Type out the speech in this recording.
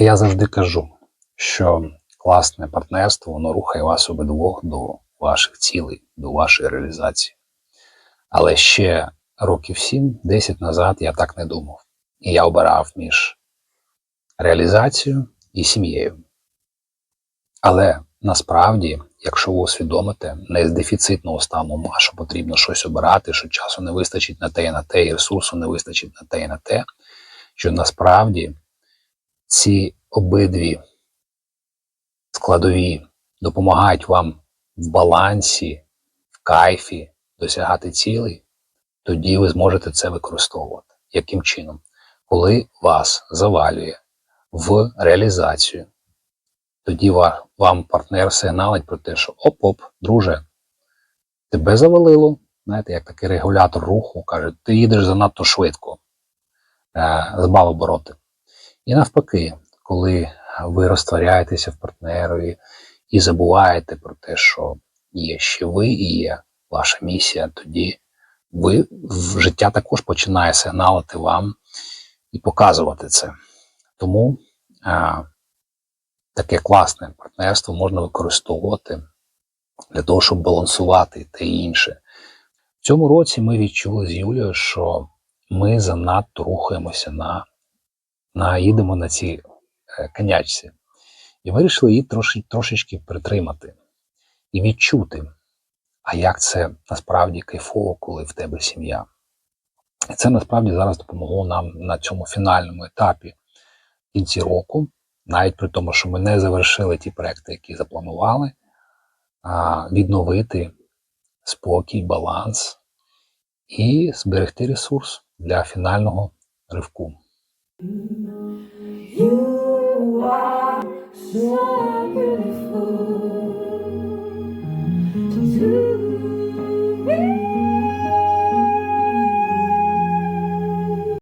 Я завжди кажу, що класне партнерство воно рухає вас обидвох до ваших цілей, до вашої реалізації. Але ще років 7-10 назад я так не думав. І я обирав між реалізацією і сім'єю. Але насправді, якщо ви усвідомите, не з дефіцитного стану ума, що потрібно щось обирати, що часу не вистачить на те і на те, і ресурсу не вистачить на те і на те, що насправді ці обидві складові допомагають вам в балансі, в кайфі досягати цілей, тоді ви зможете це використовувати. Яким чином? Коли вас завалює в реалізацію, тоді вам партнер сигналить про те, що оп-оп, друже, тебе завалило, знаєте, як такий регулятор руху, каже, ти їдеш занадто швидко, е, збав обороти. І навпаки, коли ви розтворяєтеся в партнерові і забуваєте про те, що є ще ви і є ваша місія, тоді ви в життя також починає сигналити вам і показувати це. Тому а, таке класне партнерство можна використовувати для того, щоб балансувати те і інше. В цьому році ми відчули з Юлією, що ми занадто рухаємося на, на їдемо на цій е, конячці. І вирішили її трошки, трошечки притримати і відчути, а як це насправді кайфово, коли в тебе сім'я. І це насправді зараз допомогло нам на цьому фінальному етапі в кінці року, навіть при тому, що ми не завершили ті проекти, які запланували, а, відновити спокій, баланс і зберегти ресурс для фінального ривку. You are so